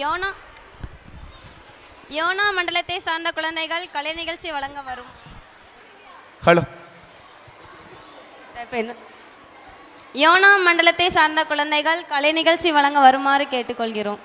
YONO YONO மண்டலத்தை சார்ந்த குழந்தைகள் கலை நிகழ்ச்சி வழங்க வரும். ஹலோ? யோனா மண்டலத்தை சார்ந்த குழந்தைகள் கலை நிகழ்ச்சி வழங்க வருமாறு கேட்டுக்கொள்கிறோம்.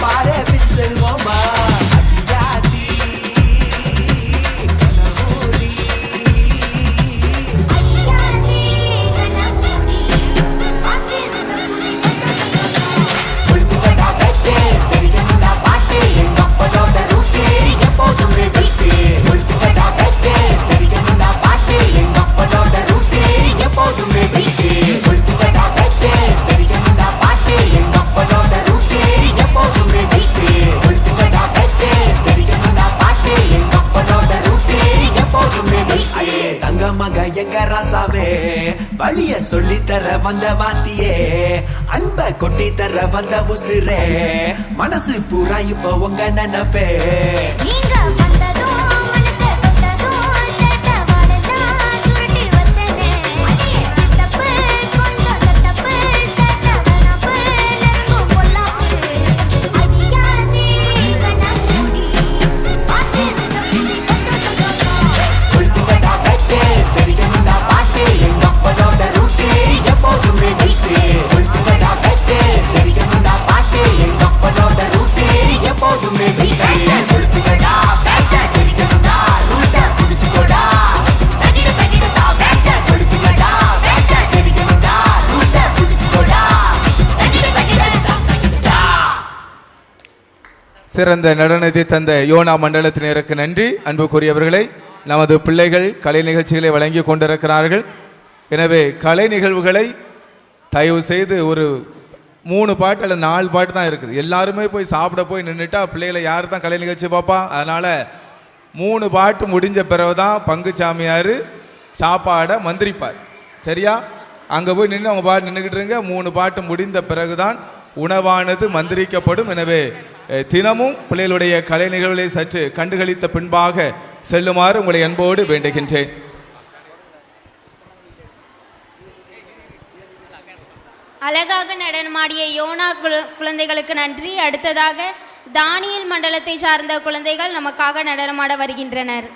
body fits and எங்க ராசாவே வழிய சொல்லி தர வந்த வாத்தியே. அன்ப கொட்டி தர வந்த உசுரே. மனசு பூரா இப்ப உங்க நினைப்பே. சிறந்த நடனத்தை தந்த யோனா மண்டலத்தினருக்கு நன்றி. அன்புக்குரியவர்களை நமது பிள்ளைகள் கலை நிகழ்ச்சிகளை வழங்கி கொண்டிருக்கிறார்கள். எனவே கலை நிகழ்வுகளை தயவு செய்து ஒரு மூணு பாட்டு அல்லது நாலு பாட்டு தான் இருக்குது. எல்லாருமே போய் சாப்பிட போய் நின்றுட்டா பிள்ளைகளை யார் தான் கலை நிகழ்ச்சி பார்ப்பா? அதனால் மூணு பாட்டு முடிஞ்ச பிறகு தான் பங்கு சாமியார் சாப்பாடை மந்திரிப்பார். சரியா? அங்கே போய் நின்று அவங்க பாட்டு நின்றுக்கிட்டு இருங்க. மூணு பாட்டு முடிந்த பிறகு தான் உணவானது மந்திரிக்கப்படும். எனவே தினமும் பிள்ளைகளுடைய கலை நிகழ்வுகளை சற்று கண்டுகளித்த பின்பாக செல்லுமாறு உங்களை அன்போடு வேண்டுகின்றேன். அழகாக நடனமாடிய யோனா குழந்தைகளுக்கு நன்றி. அடுத்ததாக தானியல் மண்டலத்தை சார்ந்த குழந்தைகள் நமக்காக நடனமாட வருகின்றனர்.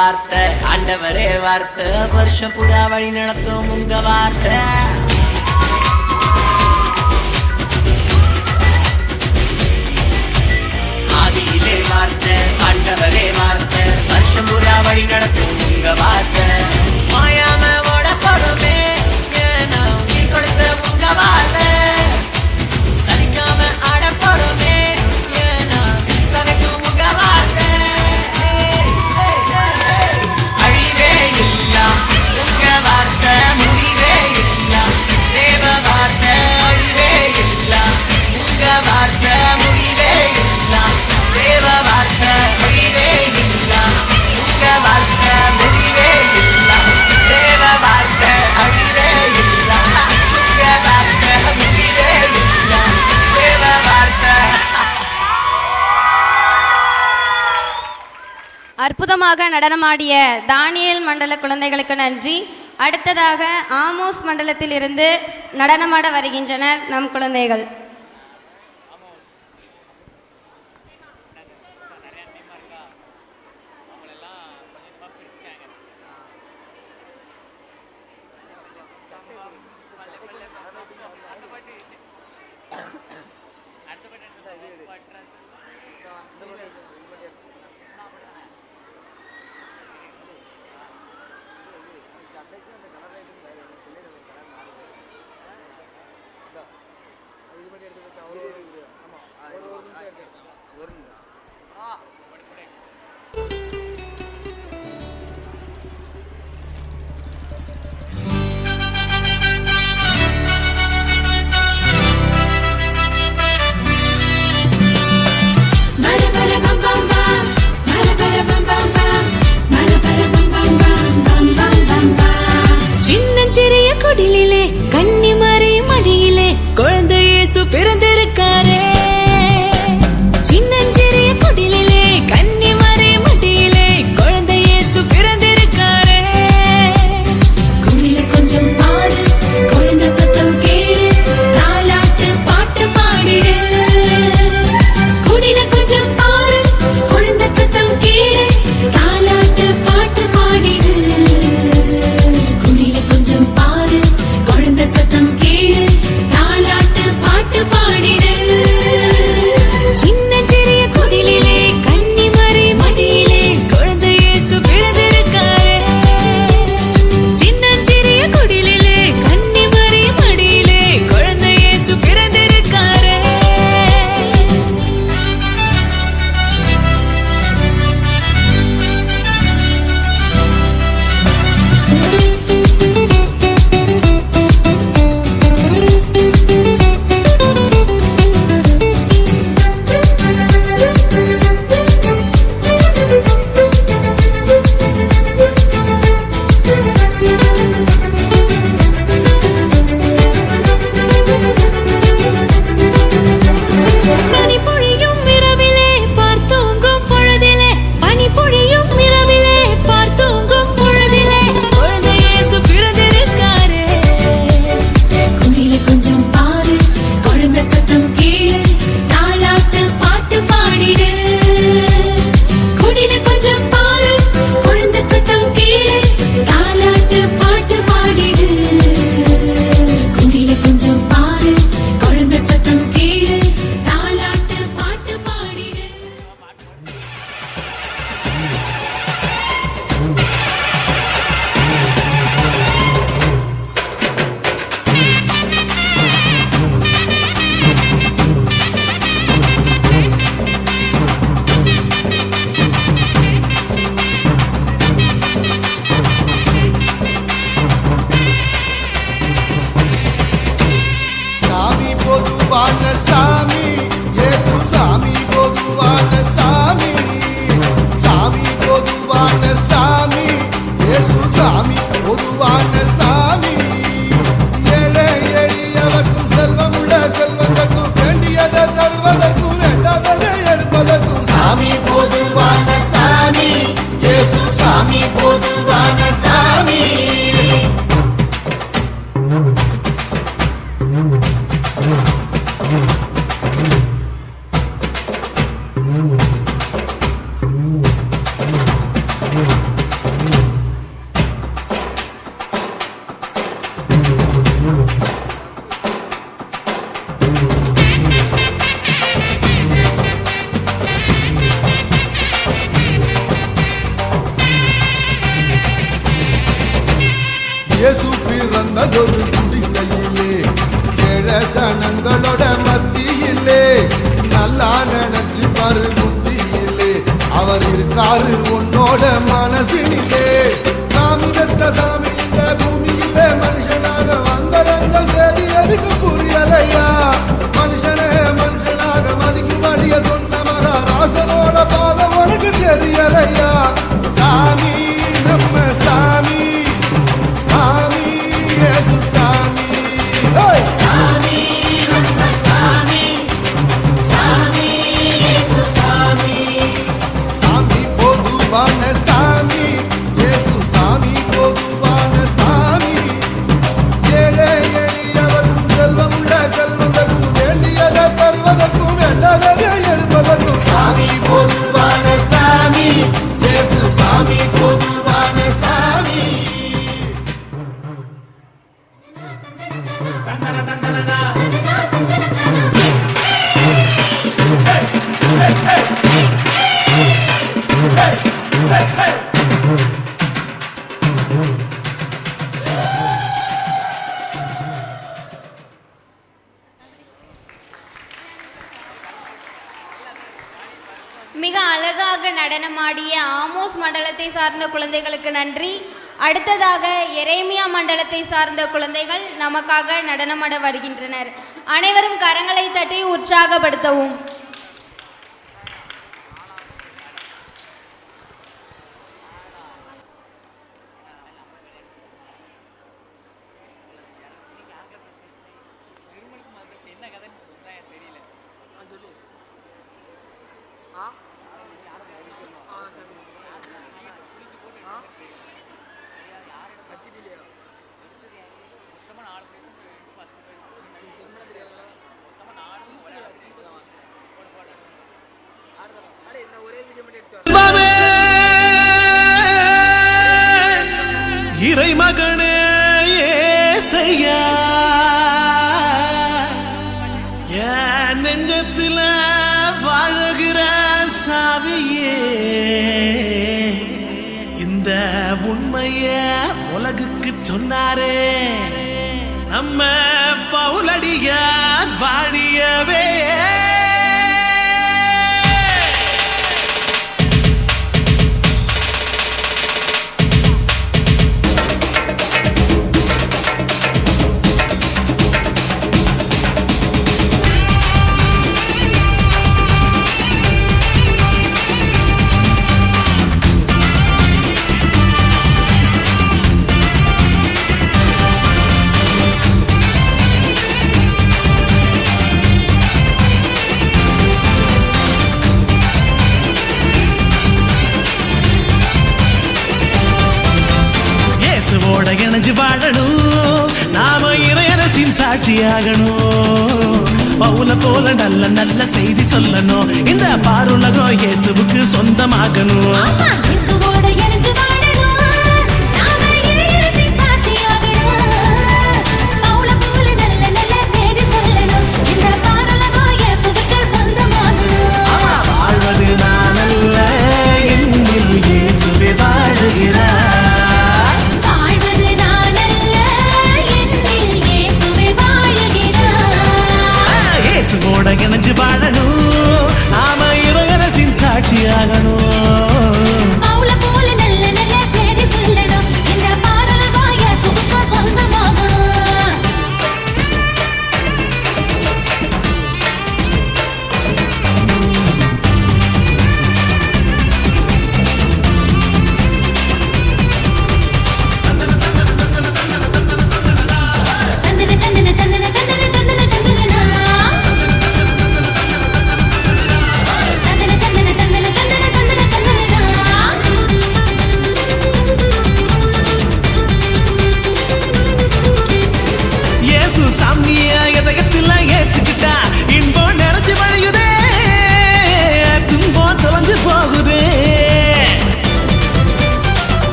வார்த்தை ஆண்டவரே வார்த்தை. வருஷம் புறா வழி நடத்தும் உங்க வார்த்தை. ஆதியிலே வார்த்தை ஆண்டவரே வார்த்தை. வருஷம் புறா வழி நடத்தும் உங்க வார்த்தை. அற்புதமாக நடனமாடிய தானியல் மண்டல குழந்தைகளுக்கு நன்றி அடுத்ததாக ஆமோஸ் மண்டலத்தில் இருந்து நடனமாட வருகின்றனர் நம் குழந்தைகள் அடுத்த அன்றைக்கும் அந்த கலர் லைட்டும் வேறு எங்கள் பிள்ளைகள் கலர் மாறுது இது பண்ணி எடுத்து ஆமாம் ஒரு நிமிஷம் ஒரு நிமிஷம் ஆ. பொதுவான சாமி. மண்டலத்தை சார்ந்த குழந்தைகளுக்கு நன்றி. அடுத்ததாக எரேமியா மண்டலத்தை சார்ந்த குழந்தைகள் நமக்காக நடனமாட வருகின்றனர். அனைவரும் கரங்களை தட்டி உற்சாகப்படுத்தவும். Bye. சாட்சியாகணும் பவுல போல நல்ல நல்ல செய்தி சொல்லணும். இந்த பாருலகம் இயேசுவுக்கு சொந்தமாகணும்.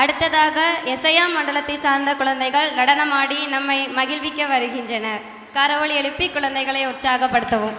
அடுத்ததாக எசையா மண்டலத்தை சார்ந்த குழந்தைகள் நடனமாடி நம்மை மகிழ்விக்க வருகின்றனர். கரவொலி எழுப்பி குழந்தைகளை உற்சாகப்படுத்தவும்.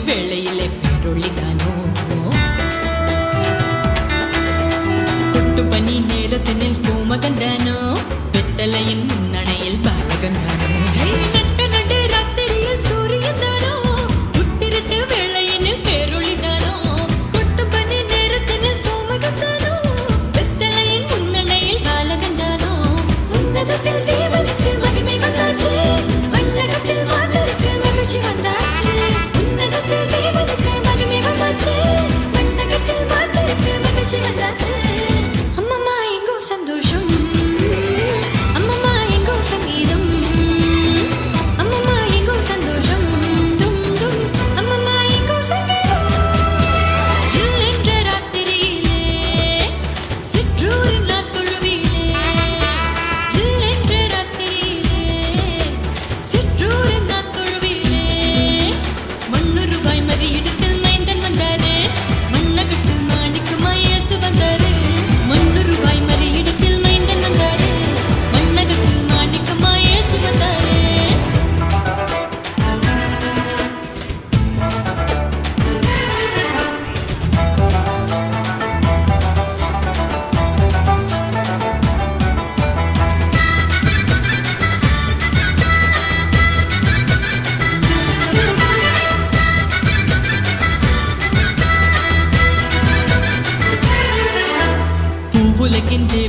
ver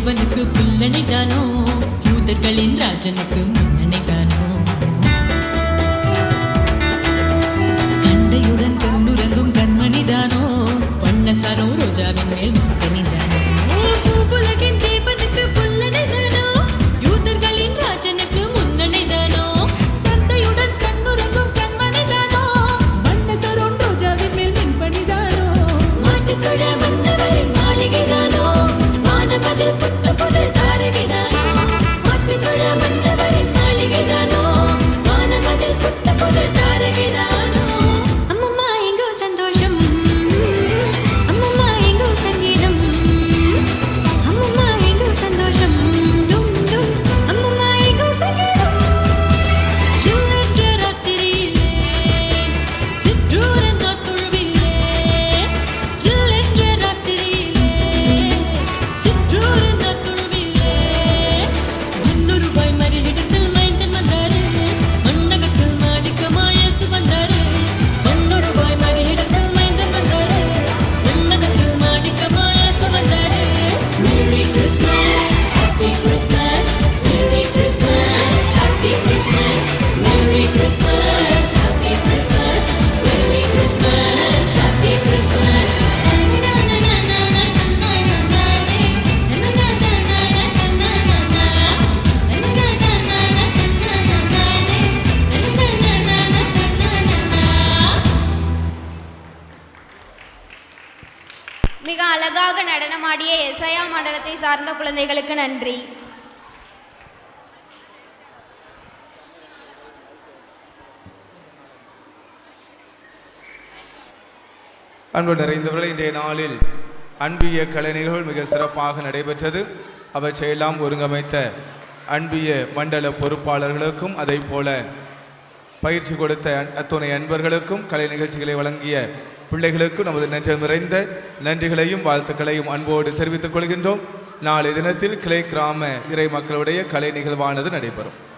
தேவனுக்கு பிள்ளனிதானோ யூதர்களின் ராஜனுக்கு பாடிய எஸ்ஐயா மண்டலத்தை சார்ந்த குழந்தைகளுக்கு நன்றி. அன்பு நிறைந்தவர்கள் இன்றைய நாளில் அன்பிய கலை நிகழ்வு மிக சிறப்பாக நடைபெற்றது. அவற்றையெல்லாம் ஒருங்கமைத்த அன்பிய மண்டல பொறுப்பாளர்களுக்கும் அதை போல பயிற்சி கொடுத்த அத்துணை அன்பர்களுக்கும் கலை நிகழ்ச்சிகளை வழங்கிய பிள்ளைகளுக்கும் நமது நன்றி நிறைந்த நன்றிகளையும் வாழ்த்துக்களையும் அன்போடு தெரிவித்துக் கொள்கின்றோம். நாளை தினத்தில் கிளை கிராம இறை மக்களுடைய கலை நிகழ்வானது நடைபெறும்.